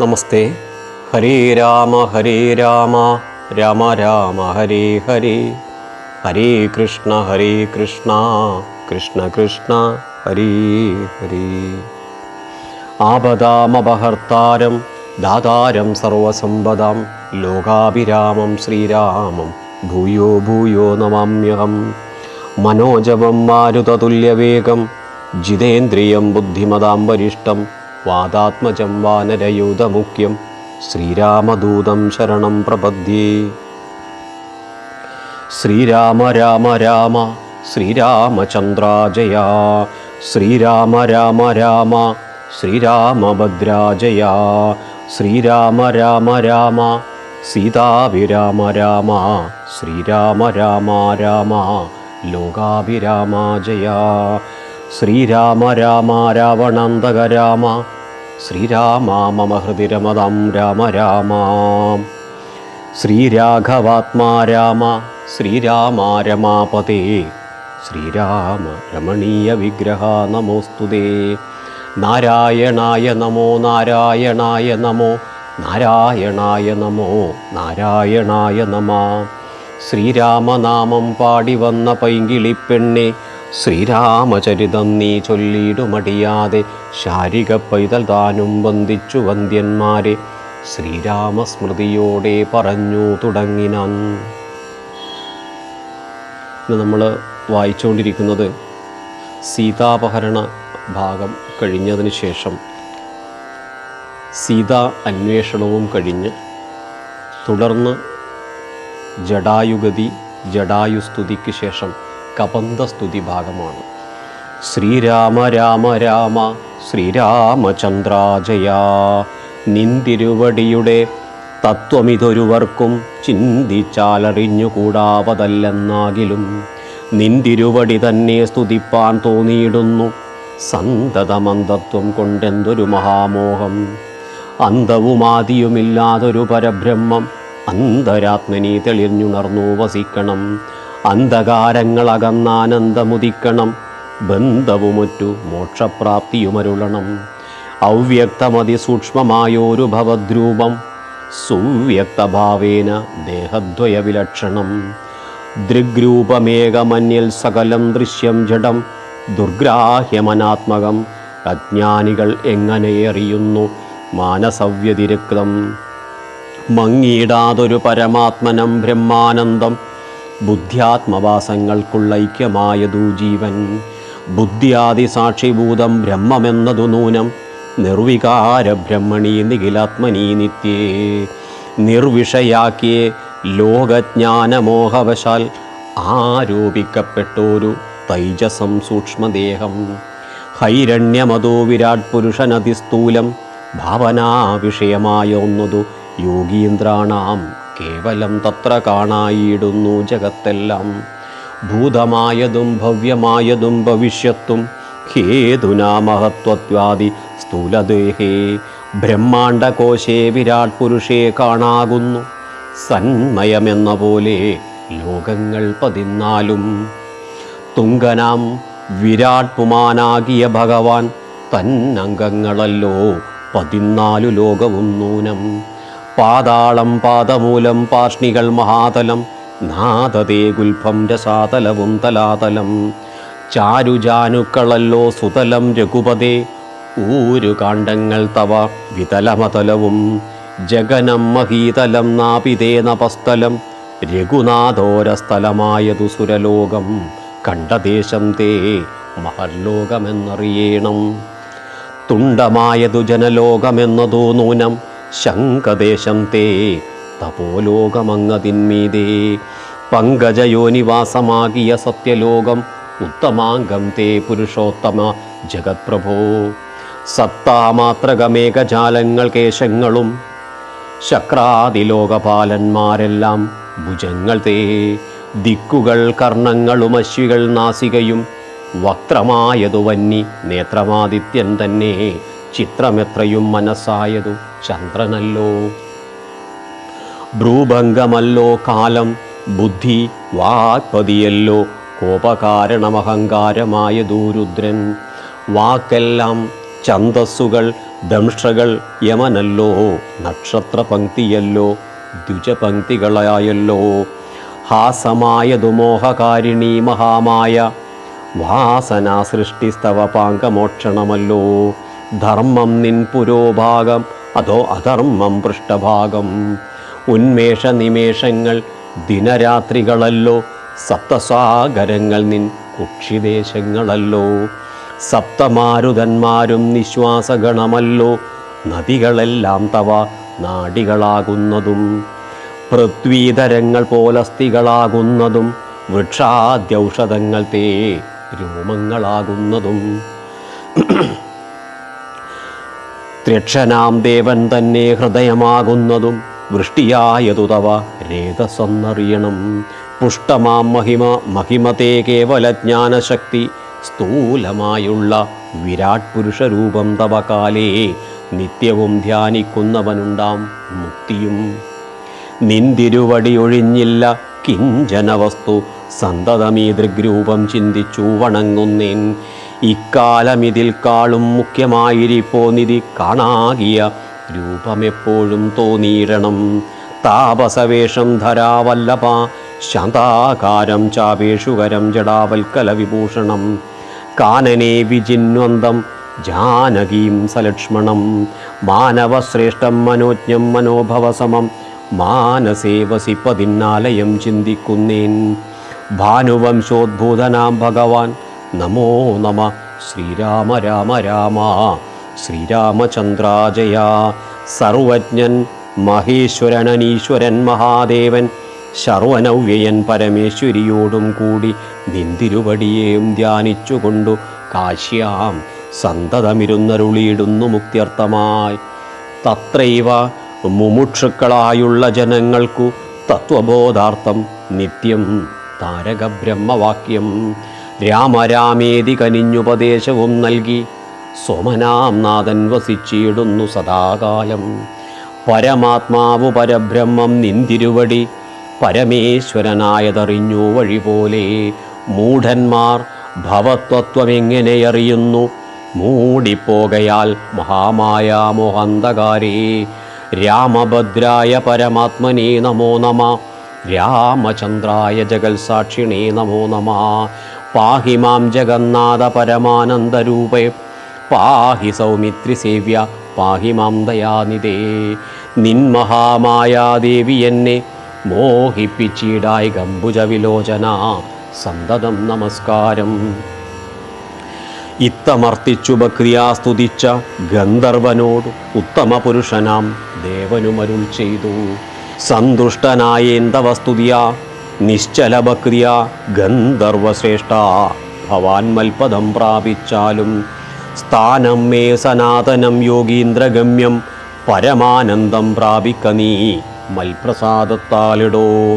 നമസ്തേ. ഹരേ രാമ ഹരേ രാമ രാമ രാമ ഹരേ ഹരേ. ഹരേ കൃഷ്ണ ഹരേ കൃഷ്ണ കൃഷ്ണ കൃഷ്ണ ഹരേ ഹരേ. ആപദാമപഹർത്താരം ദാതാരം സർവസമ്പദാം ലോകാഭിരാമം ശ്രീരാമം ഭൂയോ ഭൂയോ നമാമ്യഹം. മനോജവം മാരുതതുല്യവേഗം ജിതേന്ദ്രിയം ബുദ്ധിമതാം വരിഷ്ടം വാദാത്മജം വാനരയൂതമുഖ്യം ശ്രീരാമദൂതം ശരണം പ്രപദ്യേ ശ്രീരാമ രാമ രാമ ശ്രീരാമചന്ദ്രാജയ. ശ്രീരാമ രാമ രാമ ശ്രീരാമഭദ്രാജയ. ശ്രീരാമ രാമ രാമ സീതാഭിരാമ രാമ ശ്രീരാമ രാമ രാമ ലോകാഭിരാമ ജയ ശ്രീരാമ രാമ രാവണാന്തക രാമ. ശ്രീരാമ മമ ഹൃദി രമതാം രാമ രാമ. ശ്രീരാഘവാത്മാ രാമ ശ്രീരാമ രമാപതേ. ശ്രീരാമ രമണീയ വിഗ്രഹ നമോസ്തുതേ നാരായണായ നമോ നാരായണായ നമോ നാരായണായ നമോ നാരായണായ നമ. ശ്രീരാമനാമം പാടി വന്ന പൈങ്കിളിപ്പെണ്ണെ ശ്രീരാമചരിതം നീ ചൊല്ലിയിടുമടിയാതെ ശാരിക പൈതൽ താനും വന്ദിച്ചു വന്ദ്യന്മാരെ. ശ്രീരാമസ്മൃതിയോടെ പറഞ്ഞു തുടങ്ങിനാൻ. ഇന്ന് നമ്മൾ വായിച്ചുകൊണ്ടിരിക്കുന്നത് സീതാപഹരണ ഭാഗം കഴിഞ്ഞതിന് ശേഷം. സീതാ അന്വേഷണവും കഴിഞ്ഞ് തുടർന്ന് ജഡായുഗതി ജഡായുസ്തുതിക്ക് ശേഷം. കപന്തസ്തുതി ഭാഗമാണ് ശ്രീരാമ രാമ രാമ ശ്രീരാമചന്ദ്രാജയ. നിന്തിരുവടിയുടെ തത്വമിതൊരുവർക്കും ചിന്തിച്ചാലറിഞ്ഞുകൂടാവതല്ലെന്നാകിലും നിന്തിരുവടി തന്നെ സ്തുതിപ്പാൻ തോന്നിയിടുന്നു. സന്തതമന്തത്വം കൊണ്ടെന്തൊരു മഹാമോഹം. അന്തവുമാതിയുമില്ലാതൊരു പരബ്രഹ്മം അന്തരാത്മനി തെളിഞ്ഞുണർന്നു വസിക്കണം. അന്ധകാരങ്ങളകന്നാനന്ദമുദിക്കണം ബന്ധവുമൊറ്റു മോക്ഷപ്രാപ്തിയുമരുളണം. അവ്യക്തമതിസൂക്ഷ്മമായോരു ഭവദ്രൂപം സുവ്യക്തഭാവേന ദേഹദ്വയവിലക്ഷണം. ദൃഗ്രൂപമേകമന്യൽ സകലം ദൃശ്യം ജഡം ദുർഗ്രാഹ്യമനാത്മകം അജ്ഞാനികൾ എങ്ങനെ അറിയുന്നു മാനസവ്യതിരുക്തം? മങ്ങിയിടാതൊരു പരമാത്മനം ബ്രഹ്മാനന്ദം ബുദ്ധ്യാത്മവാസങ്ങൾക്കുള്ള ഐക്യമായതു ജീവൻ. ബുദ്ധിയാദി സാക്ഷിഭൂതം ബ്രഹ്മമെന്നതു നൂനം. നിർവികാര ബ്രഹ്മണി നിഖിലാത്മനി നിത്യേ. നിർവിഷയാക്കിയ ലോകജ്ഞാനമോഹവശാൽ ആരോപിക്കപ്പെട്ടൊരു തൈജസം സൂക്ഷ്മദേഹം. ഹൈരണ്യമതോ വിരാട് പുരുഷനതിസ്ഥൂലം ഭാവനാ വിഷയമായ ഒന്നതു യോഗീന്ദ്രാണാം കേവലം തത്ര കാണായിടുന്നു ജഗത്തെല്ലാം. ഭൂതമായതും ഭവ്യമായതും ഭവിഷ്യത്തും ഹേതുനാ മഹത്വത്വാദി സ്ഥൂലദേഹേ. ബ്രഹ്മാണ്ടകോശേ വിരാട് പുരുഷേ കാണാകുന്നു. സന്മയമെന്ന പോലെ ലോകങ്ങൾ പതിനാലും തുങ്കനാം വിരാട് പുമാനാകിയ ഭഗവാൻ തന്നംഗങ്ങളല്ലോ പതിനാലു ലോകവും നൂനം. പാതാളം പാദമൂലം പാർഷ്ണികൾ മഹാതലം നാദതേ ഗുൽഭം രസാതലവും തലാതലം. ചാരുജാനുക്കളല്ലോ സുതലം രഘുപതേ ഊരുകാണ്ഡങ്ങൾ തവ വിതലമതലവും. ജഗനം മഹീതലം നാപിതേ നപസ്ഥലം രഘുനാഥോരസ്ഥലമായതു സുരലോകം കണ്ടദേശം തേ മഹർലോകമെന്നറിയേണം. തുണ്ടമായതു ജനലോകമെന്നതോ നൂനം ശങ്കദേശം തേ തപോലോകമങ്ങതിന്മീതേ പങ്കജയോനിവാസമാകിയ സത്യലോകം ഉത്തമാംഗം തേ പുരുഷോത്തമ ജഗത്പ്രഭോ. സത്താമാത്രകമേകജാലങ്ങൾ കേശങ്ങളും ശക്രാതിലോകപാലന്മാരെല്ലാം ഭുജങ്ങൾ തേ ദിക്കുകൾ കർണങ്ങളും അശ്വികൾ നാസികയും വക്രമായതു വന്നി നേത്രമാദിത്യൻ തന്നെ ചിത്രമെത്രയും മനസ്സായതു ചന്ദ്രനല്ലോ. ഭ്രൂഭംഗമല്ലോ കാലം ബുദ്ധി വാക്പതിയല്ലോ കോപകാരണമഹങ്കാരമായ ദൂരുദ്രൻ വാക്കെല്ലാം ഛന്തസ്സുകൾ ദംഷകൾ യമനല്ലോ നക്ഷത്ര പങ്ക്തിയല്ലോ ദ്വിജപങ്ക്തികളായല്ലോ ഹാസമായതു മോഹകാരിണി മഹാമായ വാസന സൃഷ്ടിസ്തവ പാങ്കമോക്ഷണമല്ലോ ധർമ്മം നിൻ പുരോഭാഗം അതോ അധർമ്മം പൃഷ്ഠഭാഗം. ഉന്മേഷ നിമേഷങ്ങൾ ദിനരാത്രികളല്ലോ സപ്തസാഗരങ്ങൾ നിൻ കുക്ഷിദേശങ്ങളല്ലോ. സപ്തമാരുതന്മാരും നിശ്വാസഗണമല്ലോ നദികളെല്ലാം തവ നാടികളാകുന്നതും. പൃഥ്വീതരങ്ങൾ പോലസ്ഥികളാകുന്നതും വൃക്ഷാദ്യൗഷധങ്ങൾ തേ രോമങ്ങളാകുന്നതും ത്യക്ഷനാം ദേവൻ തന്നെ ഹൃദയമാകുന്നതും വൃഷ്ടിയായതു തവ രേതസെന്നറിയണം. പുഷ്ടമാം മഹിമ മഹിമതേ കേവല ജ്ഞാനശക്തി സ്ഥൂലമായുള്ള വിരാട് പുരുഷരൂപം തവ കാലേ നിത്യവും ധ്യാനിക്കുന്നവനുണ്ടാം മുക്തിയും. നിന്തിരുവടി ഒഴിഞ്ഞില്ല കിഞ്ചന വസ്തു സന്തതമീ ദൃഗ്രൂപം ചിന്തിച്ചു വണങ്ങുന്നേൻ. ഇക്കാലമിതിൽ കാളും മുഖ്യമായിരിപ്പോ നിധി കാണാകിയ രൂപമെപ്പോഴും തോന്നിയിടണം താപസവേഷം ധരാവല്ലഭ ശാന്താകാരം ചാപേഷുകരം ജടാവൽക്കല വിഭൂഷണം. കാനനെ വിജിന്വന്തം ജാനകീം സലക്ഷ്മണം. മാനവശ്രേഷ്ഠം മനോജ്ഞം മനോഭവസമം മാനസേ വസിപ്പതിന്നാലയം ചിന്തിക്കുന്നേൻ. ഭാനുവംശോദ്ഭൂതനാം ഭഗവാൻ നമോ നമ. ശ്രീരാമ രാമ രാമ. ശ്രീരാമചന്ദ്രാജയ. സർവജ്ഞൻ മഹേശ്വരനനീശ്വരൻ മഹാദേവൻ. ശർവനവ്യയൻ പരമേശ്വരിയോടും കൂടി നിന്തിരുപടിയേയും ധ്യാനിച്ചുകൊണ്ടു കാശ്യാം സന്തതമിരുന്നരുളിയിടുന്നു മുക്തിയർത്ഥമായി. തത്രൈവ മുമുക്ഷുക്കളായുള്ള ജനങ്ങൾക്കു തത്വബോധാർത്ഥം നിത്യം താരകബ്രഹ്മവാക്യം. രാമരാമേതി കനിഞ്ഞുപദേശവും നൽകി. സോമനാം നാഥൻ വസിച്ചിടുന്നു സദാകാലം. പരമാത്മാവു പരബ്രഹ്മം നിന്തിരുവടി. പരമേശ്വരനായതറിഞ്ഞു വഴി പോലെ മൂഢന്മാർ ഭവത്വത്വമെങ്ങനെയറിയുന്നു? മൂടിപ്പോകയാൽ മഹാമായ മോഹന്തകാരേ രാമഭദ്രായ പരമാത്മനേ നമോ നമ. രാമചന്ദ്രായ ജഗത്സാക്ഷിണേ നമോ നമ. പാഹി മാം ജഗന്നാഥ പരമാനന്ദരൂപേ. പാഹി സൗമിത്രി സേവ്യ പാഹി മാം ദയാനിതേ നിൻമഹാമായാദേവി എന്നെ മോഹിപ്പിച്ചീടായി ഗംബുജ വിലോചന സന്തതം നമസ്കാരം. ഇത്തമർത്തിച്ചു ബക്രിയാ സ്തുതിച്ച ഗന്ധർവനോട് ഉത്തമ പുരുഷനാം ദേവനുമരുൾ ചെയ്തു. സന്തുഷ്ടനായേന്തവ സ്തുതിയ നിശ്ചല ഗന്ധർവശ്രേഷ്ഠ. ഭവാൻ മൽപദം പ്രാപിച്ചാലും സ്ഥാനം മേ സനാതനം യോഗീന്ദ്രഗമ്യം പരമാനന്ദം പ്രാപിക്ക നീ. മൽപ്രസാദത്താലിടോ.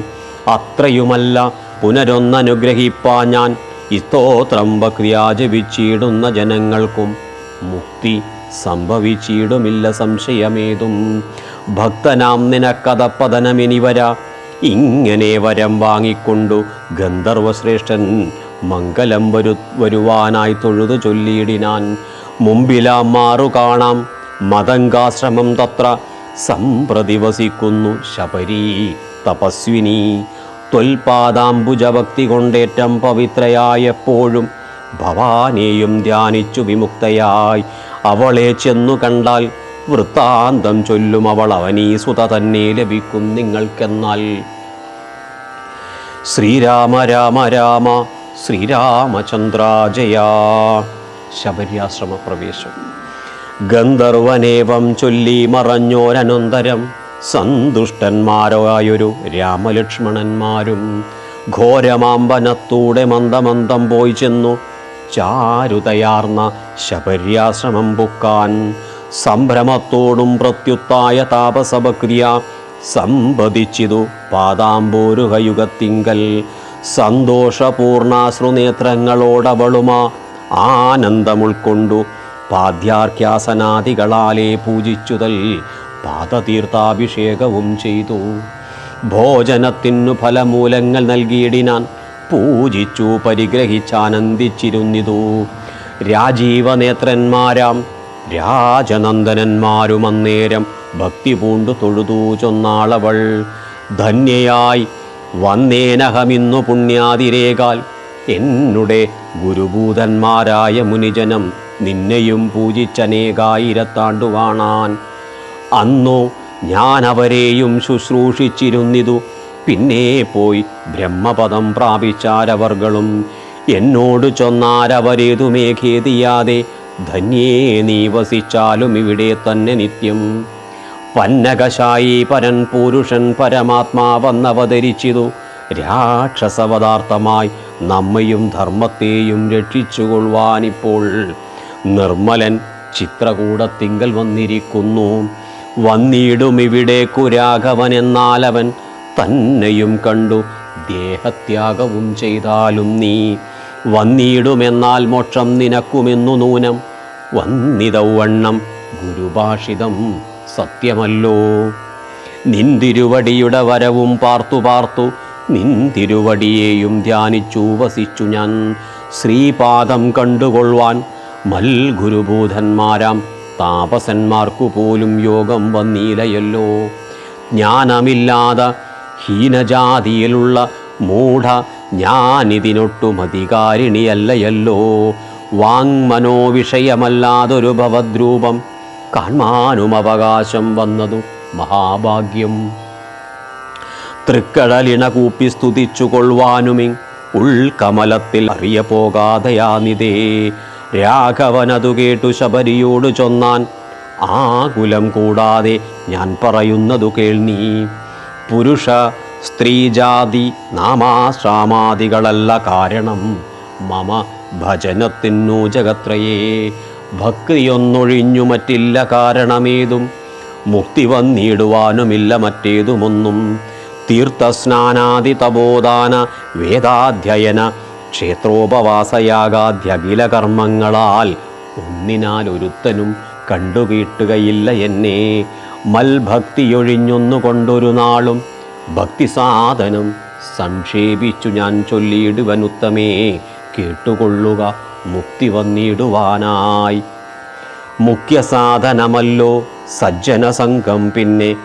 അത്രയുമല്ല പുനരൊന്നനുഗ്രഹിപ്പാ ഞാൻ. ഈ സ്തോത്രം ബക്രിയ ജപിച്ചിടുന്ന ജനങ്ങൾക്കും മുക്തി സംഭവിച്ചിടുമില്ല സംശയമേതും. ഭക്തനാം നിനക്കഥപ്പതനമിനി വരാ. ഇങ്ങനെ വരം വാങ്ങിക്കൊണ്ടു ഗന്ധർവശ്രേഷ്ഠൻ മംഗലം വരു വരുവാനായി തൊഴുതു ചൊല്ലിയിടിനാൻ. മുമ്പിലാം മാറു കാണാം മതങ്കാശ്രമം തത്ര സംപ്രതി വസിക്കുന്നു ശബരി തപസ്വിനി. തൊൽപാദാംബുജഭക്തി കൊണ്ടേറ്റം പവിത്രയായപ്പോഴും ഭവാനെയും ധ്യാനിച്ചു വിമുക്തയായി. അവളെ ചെന്നു കണ്ടാൽ വൃത്താന്തം ചൊല്ലും അവൾ അവനീ സുത തന്നെ ലഭിക്കും നിങ്ങൾക്കെന്നാൽ. ശ്രീരാമ രാമ രാമ ശ്രീരാമചന്ദ്രാജയ. ശബര്യാശ്രമ പ്രവേശം ഗന്ധർവനേവം ചൊല്ലി മറഞ്ഞോരനന്തരം സന്തുഷ്ടന്മാരായൊരു രാമലക്ഷ്മണന്മാരും ഘോരമാമ്പനത്തൂടെ മന്ദമന്ദം പോയി ചെന്നു ചാരുതയാർന്ന ശബര്യാശ്രമം പുക്കാൻ സംഭ്രമത്തോടും പ്രത്യുത്തായ താപസഭക്രിയ സംവദിച്ചിതു പാദാംബോരുഹയുഗത്തിങ്കൽ. സന്തോഷപൂർണാശ്രുനേത്രങ്ങളോടവളുമ ആനന്ദമുൾക്കൊണ്ടു പാദ്യാർക്യാസനാദികളാലെ പൂജിച്ചുതൽ പാദതീർത്ഥാഭിഷേകവും ചെയ്തു. ഭോജനത്തിനു ഫലമൂലങ്ങൾ നൽകിയിടിനാൻ പൂജിച്ചു പരിഗ്രഹിച്ചാനന്ദിച്ചിരുന്നിതു. രാജീവനേത്രന്മാരാം രാജനന്ദനന്മാരും അന്നേരം ഭക്തി പൂണ്ടു തൊഴുതു ചൊന്നാളവൾ. ധന്യയായി വന്നേനഹമിന്നു പുണ്യാതിരേകാൽ. എന്നുടെ ഗുരുഭൂതന്മാരായ മുനിജനം നിന്നെയും പൂജിച്ചനേകായിരത്താണ്ടു കാണാൻ അന്നു ഞാൻ അവരെയും ശുശ്രൂഷിച്ചിരുന്നിതു. പിന്നെ പോയി ബ്രഹ്മപദം പ്രാപിച്ചാരവർകളും. എന്നോട് ചൊന്നാരവരേതുമേ ഖേദിയാതെ ധന്യേ നീ വസിച്ചാലും ഇവിടെ തന്നെ നിത്യം. പന്നകശായി പരൻ പുരുഷൻ പരമാത്മാവെന്നവതരിച്ചിതു രാക്ഷസപദാർത്ഥമായി നമ്മയും ധർമ്മത്തെയും രക്ഷിച്ചുകൊള്ളുവാനിപ്പോൾ. നിർമ്മലൻ ചിത്രകൂടത്തിങ്കൽ വന്നിരിക്കുന്നു. വന്നിടും ഇവിടെ കുരാഘവൻ എന്നാലവൻ തന്നെയും കണ്ടു. ദേഹത്യാഗവും ചെയ്താലും നീ വന്നിടുമെന്നാൽ മോക്ഷം നിനക്കുമെന്നു നൂനം. വന്നിതൗവണ്ണം ഗുരുഭാഷിതം സത്യമല്ലോ. നിന്തിരുവടിയുടെ വരവും പാർത്തു പാർത്തു നിന്തിരുവടിയെയും ധ്യാനിച്ചു വസിച്ചു ഞാൻ. ശ്രീപാദം കണ്ടുകൊള്ളുവാൻ മൽഗുരുഭൂതന്മാരാം താപസന്മാർക്കു പോലും യോഗം വന്നീലയല്ലോ. ജ്ഞാനമില്ലാതെ ഹീനജാതിയിലുള്ള മൂഢ ഞാനിതിനൊട്ടും അധികാരിണിയല്ലയല്ലോ വാങ്മനോവിഷയമല്ലാതൊരു ഭവദ്രൂപം കാൺമാനും അവകാശം വന്നതു മഹാഭാഗ്യം. തൃക്കടലിണ കൂപ്പി സ്തുതിച്ചു കൊള്ളുവാനുമി ഉൾക്കമലത്തിൽ അറിയ പോകാതെയാനിതേ രാഘവനതു കേട്ടു ശബരിയോട് ചൊന്നാൻ ആകുലം കൂടാതെ ഞാൻ പറയുന്നതു കേൾ നീ. പുരുഷ സ്ത്രീജാതി നാമാശ്രാമാദികളല്ല കാരണം. മമ ഭജനത്തിനു ജഗത്രയേ ഭക്തിയൊന്നൊഴിഞ്ഞു മറ്റില്ല കാരണമേതും. മുക്തി വന്നിടുവാനുമില്ല മറ്റേതുമൊന്നും. തീർത്ഥസ്നാനാദി തപോദാന വേദാധ്യയന ക്ഷേത്രോപവാസയാഗാദ്യഖില കർമ്മങ്ങളാൽ ഒന്നിനാൽ ഒരുത്തനും കണ്ടുകീട്ടുകയില്ല എന്നെ. മൽഭക്തിയൊഴിഞ്ഞൊന്നു കൊണ്ടൊരു നാളും ഭക്തിസാധനം സംക്ഷേപിച്ചു ഞാൻ ചൊല്ലിയിടുവനുത്തമേ കേട്ടുകൊള്ളുക മുക്തി വന്നിടുവാനായി. മുഖ്യ സാധനമല്ലോ സജ്ജന സംഘം പിന്നെ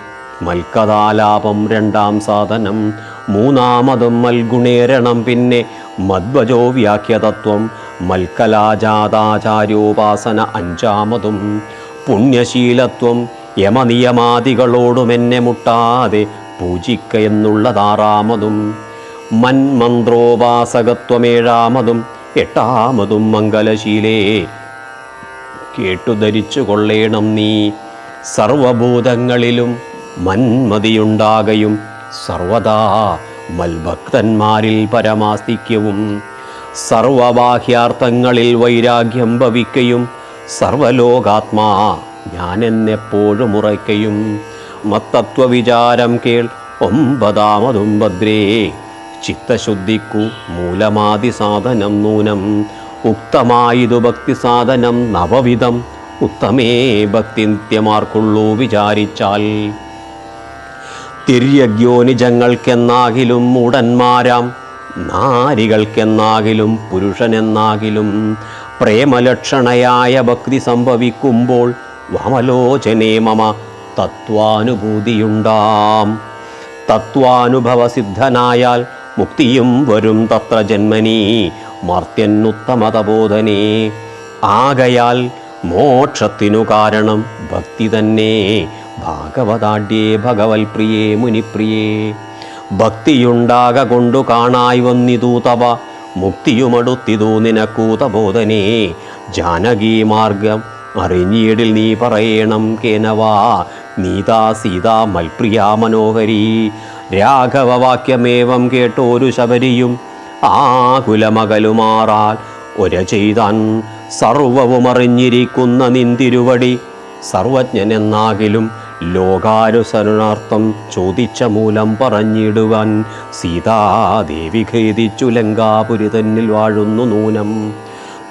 മൽക്കഥാലാപം രണ്ടാം സാധനം മൂന്നാമതും മൽഗുണേരണം പിന്നെ മദ്വജോ വ്യാഖ്യതത്വം മൽക്കലാജാതാചാര്യോപാസന അഞ്ചാമതും പുണ്യശീലത്വം യമനിയമാദികളോടും എന്നെ മുട്ടാതെ പൂജിക്ക എന്നുള്ളതാറാമതും മന്മന്ത്രോപാസകത്വമേഴാമതും എട്ടാമതും മംഗലശീലേ. കേട്ടു ധരിച്ചു കൊള്ളേണം നീ സർവഭൂതങ്ങളിലും മന്മതിയുണ്ടാകയും സർവദാ മൽഭക്തന്മാരിൽ പരമാസ്തിക്യവും സർവബാഹ്യാർത്ഥങ്ങളിൽ വൈരാഗ്യം ഭവിക്കയും സർവലോകാത്മാ ഞാനെന്നെപ്പോഴും ഉറയ്ക്കയും മത്തത്വവിചാരം കേൾ. ഒമ്പതാമതും ഭദ്രേ ചിത്തശുദ്ധിക്കു മൂലമാതി സാധനം നൂനം. ഉക്തമായതു ഭക്തി സാധനം നവവിധം. ഉത്തമേ ഭക്തി നിത്യമാർക്കുള്ളൂ വിചാരിച്ചാൽ. തിര്യഗ്യോനിജങ്ങൾക്കെന്നാകിലും മൂടന്മാരാം. നാരികൾക്കെന്നാകിലും പുരുഷനെന്നാകിലും പ്രേമലക്ഷണയായ ഭക്തി സംഭവിക്കുമ്പോൾ വാമലോചനേ മമ തത്വാനുഭൂതിയുണ്ടാം. തത്വാനുഭവസിദ്ധനായാൽ മുക്തിയും വരും തത്ര ജന്മനീ. മർത്യന്നുത്തമതബോധനെ ആകയാൽ മോക്ഷത്തിനു കാരണം ഭക്തി തന്നെ. ഭാഗവതാഢ്യേ ഭഗവൽ പ്രിയേ മുനിപ്രിയേ. ഭക്തിയുണ്ടാക കൊണ്ടു കാണായി വന്നിതു തവ. മുക്തിയുമടുത്തിതു ജാനകീ മാർഗം അറിഞ്ഞീടിൽ നീ പറയണം കേനവാ. നീതാ സീതാ മൽപ്രിയ മനോഹരി. രാഘവവാക്യമേവം കേട്ടോരു ശബരിയും ആകുലമകലുമാറാൽ. ഒര ചെയ്താൻ സർവവും അറിഞ്ഞിരിക്കുന്ന നിന്തിരുവടി. സർവജ്ഞനെന്നാകിലും ലോകാനുസരണാർത്ഥം ചോദിച്ച മൂലം പറഞ്ഞിടുവാൻ സീതാദേവി ഖേദിച്ചു ലങ്കാപുരി തന്നിൽ വാഴുന്നു നൂനം.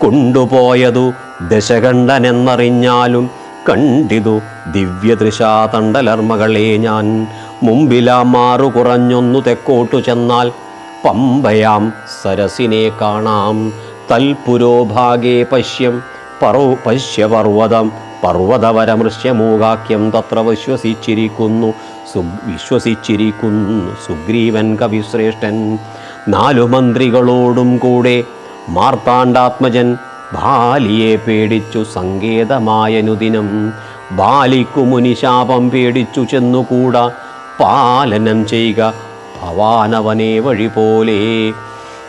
കൊണ്ടുപോയതു ദശകണ്ഠൻ എന്നറിഞ്ഞാലും കണ്ടിതു ദിവ്യദൃശാതണ്ടലർമ്മകളെ ഞാൻ. മുമ്പിലാ മാറു കുറഞ്ഞൊന്നു തെക്കോട്ടു ചെന്നാൽ പമ്പയാം സരസിനെ കാണാം. തൽപുരോഭാഗേ പശ്യം പർവ പശ്യപർവതം പർവതവരമൃശ്യമൂകാക്യം തത്ര വിശ്വസിച്ചിരിക്കുന്നു സു വിശ്വസിച്ചിരിക്കുന്നു സുഗ്രീവൻ കവിശ്രേഷ്ഠൻ. നാലു മന്ത്രികളോടും കൂടെ മാർത്താണ്ഡാത്മജൻ ബാലിയെ പേടിച്ചു സങ്കേതമായനുദിനം. ബാലിക്കു മുനിശാപം പേടിച്ചു ചെന്നുകൂടാ. പാലനം ചെയ്യുക ഭവാനവനെ വഴി പോലെ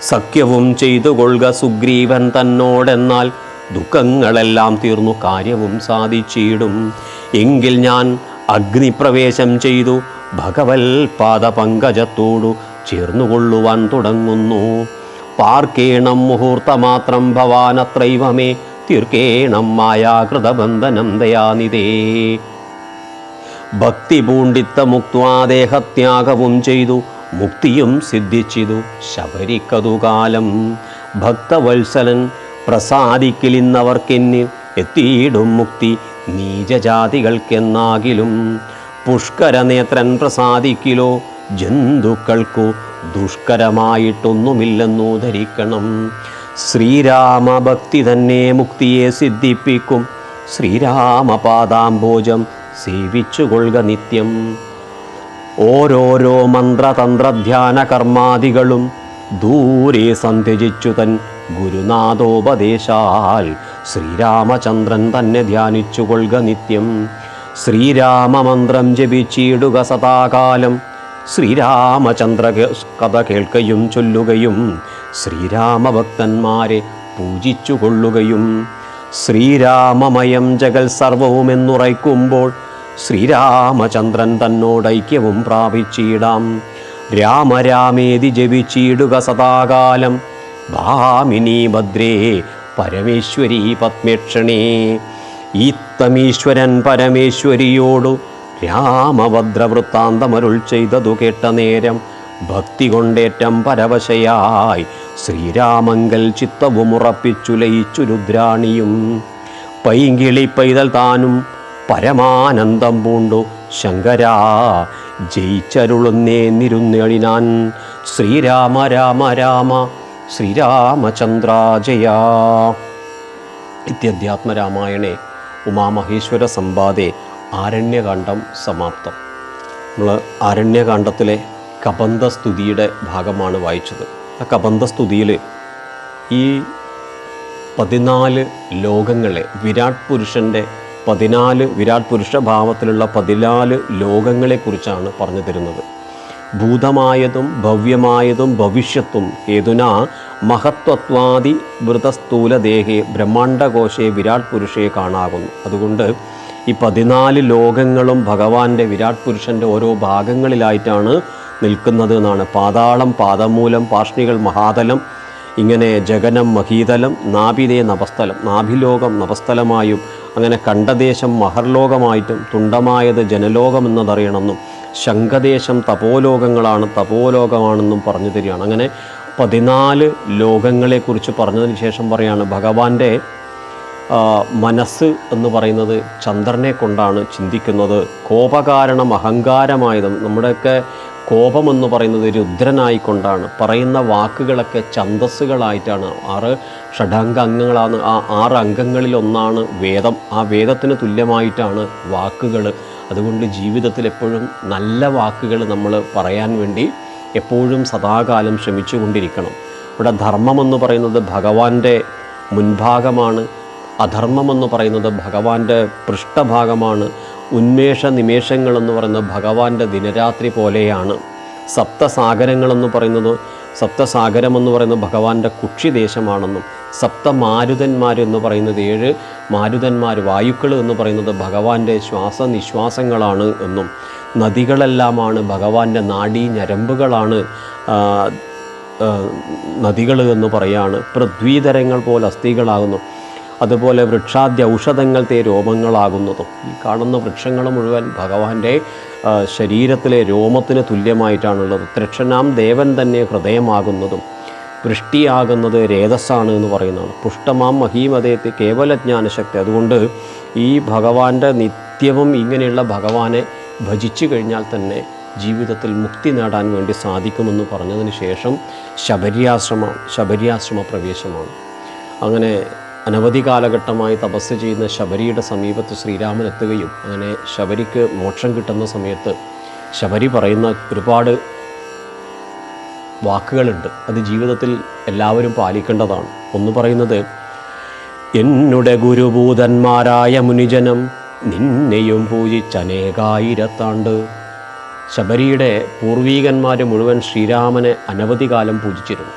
സഖ്യവും ചെയ്തു കൊള്ളുക സുഗ്രീവൻ തന്നോടെന്നാൽ ദുഃഖങ്ങളെല്ലാം തീർന്നു കാര്യവും സാധിച്ചിടും. എങ്കിൽ ഞാൻ അഗ്നിപ്രവേശം ചെയ്തു. ഭഗവൽ പാദപങ്കജത്തോടു ചേർന്നുകൊള്ളുവാൻ തുടങ്ങുന്നു. പാർക്കേണം മുഹൂർത്തമാത്രം ഭവാനത്രൈവമേ തീർക്കേണം മായാകൃതബന്ധനം ദയാനിതേ ഭക്തി പൂണ്ടിത്ത മുക്വാദേഹത്യാഗവും ചെയ്തു മുക്തിയും സിദ്ധിച്ചിതു ശബരിക്കതുകാലം. ഭക്തവത്സലൻ പ്രസാദിക്കലിന്നവർക്കെന്നിൽ എത്തിയിടും മുക്തി നീചജാതികൾക്കെന്നാകിലും. പുഷ്കരനേത്രൻ പ്രസാദിക്കിലോ ജന്തുക്കൾക്കു ദുഷ്കരമായിട്ടൊന്നുമില്ലെന്നു ധരിക്കണം. ശ്രീരാമഭക്തി തന്നെ മുക്തിയെ സിദ്ധിപ്പിക്കും. ശ്രീരാമപാദാംബോജം സേവിച്ചുകൊള്ളുക നിത്യം. ഓരോരോ മന്ത്രതന്ത്രധ്യാന കർമാദികളും ദൂരെ സന്ധ്യജിച്ചു തൻ ഗുരുനാഥോപദേശാൽ ശ്രീരാമചന്ദ്രൻ തന്നെ ധ്യാനിച്ചുകൊള്ളുക നിത്യം. ശ്രീരാമമന്ത്രം ജപിച്ചിടുക സദാകാലം ശ്രീരാമചന്ദ്ര കഥ കേൾക്കുകയും ചൊല്ലുകയും ശ്രീരാമഭക്തന്മാരെ പൂജിച്ചു കൊള്ളുകയും ശ്രീരാമമയം ജഗൽ സർവവുമെന്നുറയ്ക്കുമ്പോൾ ശ്രീരാമചന്ദ്രൻ തന്നോടൈക്യവും പ്രാപിച്ചിടാം. രാമരാമേതി ജപിച്ചിടുക സദാകാലം. ഭാമിനി ഭദ്രേ പരമേശ്വരി പത്മേക്ഷണേ. ഈത്തമീശ്വരൻ പരമേശ്വരിയോടു രാമഭദ്രവൃത്താന്തമരുൾ ചെയ്തതു കേട്ട നേരം ഭക്തി കൊണ്ടേറ്റം പരവശയായി ശ്രീരാമങ്കൽ ചിത്തവുമുറപ്പിച്ചു ലയിച്ചു രുദ്രാണിയും. പൈങ്കിളി പൈതൽ താനും പരമാനന്ദം പൂണ്ടു. ശങ്കരാ ജയിച്ചരുളുന്നേ നിരുന്നേളിനാൻ. ശ്രീരാമ രാമ രാമ ശ്രീരാമചന്ദ്ര ജയ ഇത്യധ്യാത്മരാമായണേ ഉമാമഹേശ്വര സമ്പാദേ ആരണ്യകാന്ഡം സമാപ്തം. നമ്മൾ ആരണ്യകാന്ഡത്തിലെ കബന്ധസ്തുതിയുടെ ഭാഗമാണ് വായിച്ചത്. ആ കബന്ധസ്തുതിയിൽ ഈ പതിനാല് ലോകങ്ങളെ വിരാട് പുരുഷന്റെ പതിനാല് വിരാട് പുരുഷ ഭാവത്തിലുള്ള പതിനാല് ലോകങ്ങളെക്കുറിച്ചാണ് പറഞ്ഞു തരുന്നത്. ഭൂതമായതും ഭവ്യമായതും ഭവിഷ്യത്തും ഹേതുന മഹത്വത്വാദി വൃതസ്ഥൂലദേഹേ ബ്രഹ്മാണ്ടകോശേ വിരാട് പുരുഷയെ കാണാകുന്നു. അതുകൊണ്ട് ഈ പതിനാല് ലോകങ്ങളും ഭഗവാന്റെ വിരാട് പുരുഷന്റെ ഓരോ ഭാഗങ്ങളിലായിട്ടാണ് നിൽക്കുന്നത് എന്നാണ്. പാതാളം പാദമൂലം പാർഷ്ണികൾ മഹാതലം ഇങ്ങനെ ജഗനം മഹീതലം നാഭിതേ നവസ്ഥലം. നാഭിലോകം നവസ്ഥലമായും അങ്ങനെ കണ്ടദേശം മഹർലോകമായിട്ടും തുണ്ടമായത് ജനലോകം എന്നതറിയണമെന്നും ശംഖദേശം തപോലോകങ്ങളാണ് തപോലോകമാണെന്നും പറഞ്ഞു തരികയാണ്. അങ്ങനെ പതിനാല് ലോകങ്ങളെക്കുറിച്ച് പറഞ്ഞതിന് ശേഷം പറയാണ് ഭഗവാന്റെ മനസ്സ് എന്ന് പറയുന്നത് ചന്ദ്രനെ കൊണ്ടാണ് ചിന്തിക്കുന്നത്. കോപകാരണം അഹങ്കാരമായതും നമ്മുടെയൊക്കെ കോപമെന്ന് പറയുന്നത് രുദ്രനായിക്കൊണ്ടാണ്. പറയുന്ന വാക്കുകളൊക്കെ ഛന്തസ്സുകളായിട്ടാണ് ആറ് ഷഡാംഗ അംഗങ്ങളാണ് ആ ആറ് അംഗങ്ങളിലൊന്നാണ് വേദം. ആ വേദത്തിന് തുല്യമായിട്ടാണ് വാക്കുകൾ അതുകൊണ്ട് ജീവിതത്തിൽ എപ്പോഴും നല്ല വാക്കുകൾ നമ്മൾ പറയാൻ വേണ്ടി എപ്പോഴും സദാകാലം ശ്രമിച്ചുകൊണ്ടിരിക്കണം. ഇവിടെ ധർമ്മമെന്ന് പറയുന്നത് ഭഗവാന്റെ മുൻഭാഗമാണ്. അധർമ്മമെന്ന് പറയുന്നത് ഭഗവാന്റെ പൃഷ്ഠഭാഗമാണ്. ഉന്മേഷ നിമേഷങ്ങളെന്ന് പറയുന്നത് ഭഗവാന്റെ ദിനരാത്രി പോലെയാണ്. സപ്തസാഗരങ്ങളെന്ന് പറയുന്നത് സപ്തസാഗരമെന്ന് പറയുന്നത് ഭഗവാന്റെ കുക്ഷിദേശമാണെന്നും സപ്തമാരുതന്മാർ എന്ന് പറയുന്നത് ഏഴ് മാരുതന്മാർ വായുക്കൾ എന്ന് പറയുന്നത് ഭഗവാന്റെ ശ്വാസനിശ്വാസങ്ങളാണ് എന്നും നദികളെല്ലാമാണ് ഭഗവാന്റെ നാഡീ ഞരമ്പുകളാണ് നദികൾ എന്ന് പറയാണ്. പൃഥ്വീതരങ്ങൾ പോലെ അസ്ഥികളാകുന്നു. അതുപോലെ വൃക്ഷാദ്യ ഔഷധങ്ങൾ തേ രോമങ്ങളാകുന്നതും. ഈ കാണുന്ന വൃക്ഷങ്ങൾ മുഴുവൻ ഭഗവാന്റെ ശരീരത്തിലെ രോമത്തിന് തുല്യമായിട്ടാണുള്ളത്. ത്രക്ഷനാം ദേവൻ തന്നെ ഹൃദയമാകുന്നതും. വൃഷ്ടിയാകുന്നത് രേതസ്സാണ് എന്ന് പറയുന്നതാണ്. പുഷ്ടമാം മഹീമതയത്തെ കേവലജ്ഞാനശക്തി. അതുകൊണ്ട് ഈ ഭഗവാന്റെ നിത്യവും ഇങ്ങനെയുള്ള ഭഗവാനെ ഭജിച്ചു കഴിഞ്ഞാൽ തന്നെ ജീവിതത്തിൽ മുക്തി നേടാൻ വേണ്ടി സാധിക്കുമെന്ന് പറഞ്ഞതിന് ശേഷം ശബര്യാശ്രമ ശബരിയാശ്രമ പ്രവേശമാണ് അങ്ങനെ അനവധി കാലഘട്ടമായി തപസ് ചെയ്യുന്ന ശബരിയുടെ സമീപത്ത് ശ്രീരാമൻ എത്തുകയും അങ്ങനെ ശബരിക്ക് മോക്ഷം കിട്ടുന്ന സമയത്ത് ശബരി പറയുന്ന ഒരുപാട് വാക്കുകളുണ്ട്. അത് ജീവിതത്തിൽ എല്ലാവരും പാലിക്കേണ്ടതാണ്. ഒന്ന് പറയുന്നത് എന്നുടെ ഗുരുഭൂതന്മാരായ മുനിജനം നിന്നെയും പൂജിച്ചനേകായിരത്താണ്ട്. ശബരിയുടെ പൂർവീകന്മാർ മുഴുവൻ ശ്രീരാമനെ അനവധി കാലം പൂജിച്ചിരുന്നു.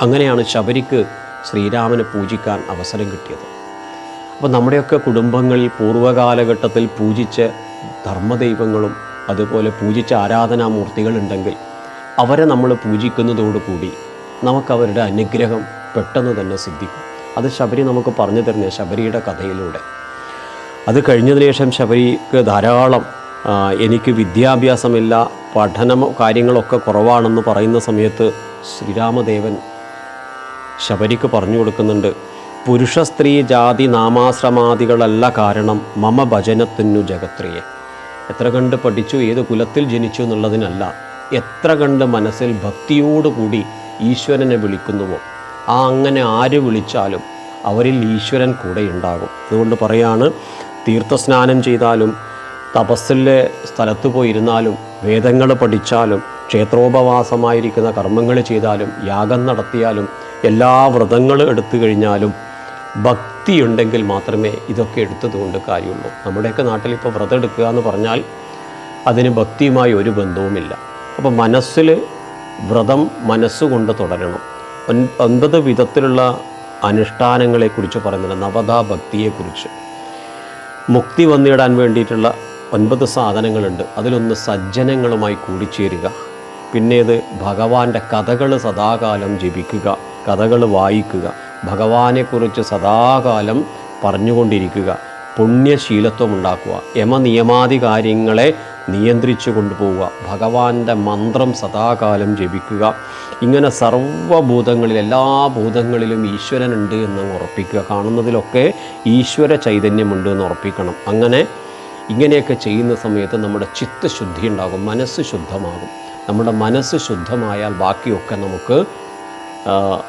അങ്ങനെയാണ് ശബരിക്ക് ശ്രീരാമനെ പൂജിക്കാൻ അവസരം കിട്ടിയത്. അപ്പോൾ നമ്മുടെയൊക്കെ കുടുംബങ്ങളിൽ പൂർവകാലഘട്ടത്തിൽ പൂജിച്ച ധർമ്മദൈവങ്ങളും അതുപോലെ പൂജിച്ച ആരാധനാമൂർത്തികളുണ്ടെങ്കിൽ അവരെ നമ്മൾ പൂജിക്കുന്നതോടുകൂടി നമുക്കവരുടെ അനുഗ്രഹം പെട്ടെന്ന് തന്നെ സിദ്ധിക്കും. അത് ശബരി നമുക്ക് പറഞ്ഞു തരുന്ന ശബരിയുടെ കഥയിലൂടെ. അത് കഴിഞ്ഞതിന് ശേഷം ശബരിക്ക് ധാരാളം എനിക്ക് വിദ്യാഭ്യാസമില്ല പഠനമോ കാര്യങ്ങളൊക്കെ കുറവാണെന്ന് പറയുന്ന സമയത്ത് ശ്രീരാമദേവൻ ശബരിക്ക് പറഞ്ഞു കൊടുക്കുന്നുണ്ട്. പുരുഷ സ്ത്രീ ജാതി നാമാശ്രമാദികളല്ല കാരണം മമ ഭജനത്തിനു ജഗത്രിയെ. എത്ര കണ്ട് പഠിച്ചു ഏത് കുലത്തിൽ ജനിച്ചു എന്നുള്ളതിനല്ല. എത്ര കണ്ട് മനസ്സിൽ ഭക്തിയോടുകൂടി ഈശ്വരനെ വിളിക്കുന്നുവോ? ആ അങ്ങനെ ആര് വിളിച്ചാലും അവരിൽ ഈശ്വരൻ കൂടെ ഉണ്ടാകും അതുകൊണ്ട് പറയാണ് തീർത്ഥസ്നാനം ചെയ്താലും തപസ്സിലെ സ്ഥലത്ത് പോയിരുന്നാലും വേദങ്ങൾ പഠിച്ചാലും ക്ഷേത്രോപവാസമായിരിക്കുന്ന കർമ്മങ്ങൾ ചെയ്താലും യാഗം നടത്തിയാലും എല്ലാ വ്രതങ്ങളും എടുത്തു കഴിഞ്ഞാലും ഭക്തിയുണ്ടെങ്കിൽ മാത്രമേ ഇതൊക്കെ എടുത്തതുകൊണ്ട് കാര്യമുള്ളൂ. നമ്മുടെയൊക്കെ നാട്ടിൽ ഇപ്പോൾ വ്രതം എടുക്കുക എന്ന് പറഞ്ഞാൽ അതിന് ഭക്തിയുമായി ഒരു ബന്ധവുമില്ല. അപ്പോൾ മനസ്സിൽ വ്രതം മനസ്സുകൊണ്ട് തുടരണം. ഒൻ- ഒൻപത് വിധത്തിലുള്ള അനുഷ്ഠാനങ്ങളെക്കുറിച്ച് പറയുന്നുണ്ട്. നവതാ ഭക്തിയെക്കുറിച്ച് മുക്തി വന്നിടാൻ വേണ്ടിയിട്ടുള്ള ഒൻപത് സാധനങ്ങളുണ്ട്. അതിലൊന്ന് സജ്ജനങ്ങളുമായി കൂടിച്ചേരുക. പിന്നേത് ഭഗവാന്റെ കഥകൾ സദാകാലം ജപിക്കുക. കഥകൾ വായിക്കുക. ഭഗവാനെക്കുറിച്ച് സദാകാലം പറഞ്ഞുകൊണ്ടിരിക്കുക. പുണ്യശീലത്വം ഉണ്ടാക്കുക യമനിയമാദി കാര്യങ്ങളെ നിയന്ത്രിച്ചു കൊണ്ടുപോവുക. ഭഗവാന്റെ മന്ത്രം സദാകാലം ജപിക്കുക. ഇങ്ങനെ സർവഭൂതങ്ങളിൽ എല്ലാ ഭൂതങ്ങളിലും ഈശ്വരനുണ്ട് എന്ന് ഉറപ്പിക്കുക. കാണുന്നതിലൊക്കെ ഈശ്വര ചൈതന്യമുണ്ട് എന്ന് ഉറപ്പിക്കണം. അങ്ങനെ ഇങ്ങനെയൊക്കെ ചെയ്യുന്ന സമയത്ത് നമ്മുടെ ചിത്തശുദ്ധി ഉണ്ടാകും. മനസ്സ് ശുദ്ധമാകും. നമ്മുടെ മനസ്സ് ശുദ്ധമായാൽ ബാക്കിയൊക്കെ നമുക്ക്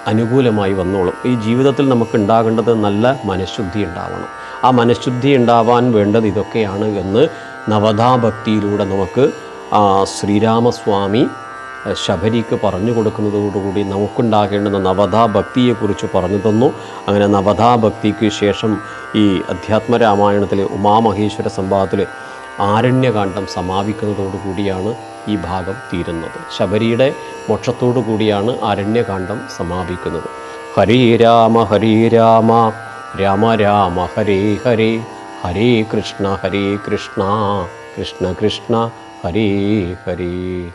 അനുകൂലമായി വന്നോളും. ഈ ജീവിതത്തിൽ നമുക്ക് ഉണ്ടാകേണ്ടത് നല്ല മനഃശുദ്ധി ഉണ്ടാവണം. ആ മനഃശുദ്ധി ഉണ്ടാവാൻ വേണ്ടത് ഇതൊക്കെയാണ് എന്ന് നവതാഭക്തിയിലൂടെ നമുക്ക് ശ്രീരാമസ്വാമി ശബരിക്ക് പറഞ്ഞു കൊടുക്കുന്നതോടുകൂടി നമുക്കുണ്ടാകേണ്ടുന്ന നവതാഭക്തിയെക്കുറിച്ച് പറഞ്ഞു തന്നു. അങ്ങനെ നവതാഭക്തിക്ക് ശേഷം ഈ അധ്യാത്മരാമായണത്തിലെ ഉമാമഹേശ്വര സംവാദത്തിൽ ആരണ്യകാന്ഡം സമാപിക്കുന്നതോടുകൂടിയാണ് ഈ ഭാഗം തീരുന്നത്. ശബരിയുടെ മോക്ഷത്തോടു കൂടിയാണ് ആരണ്യകാന്ഡം സമാപിക്കുന്നത്. ഹരേ രാമ ഹരേ രാമ രാമ രാമ ഹരേ ഹരേ ഹരേ കൃഷ്ണ ഹരേ കൃഷ്ണ കൃഷ്ണ കൃഷ്ണ ഹരേ ഹരേ.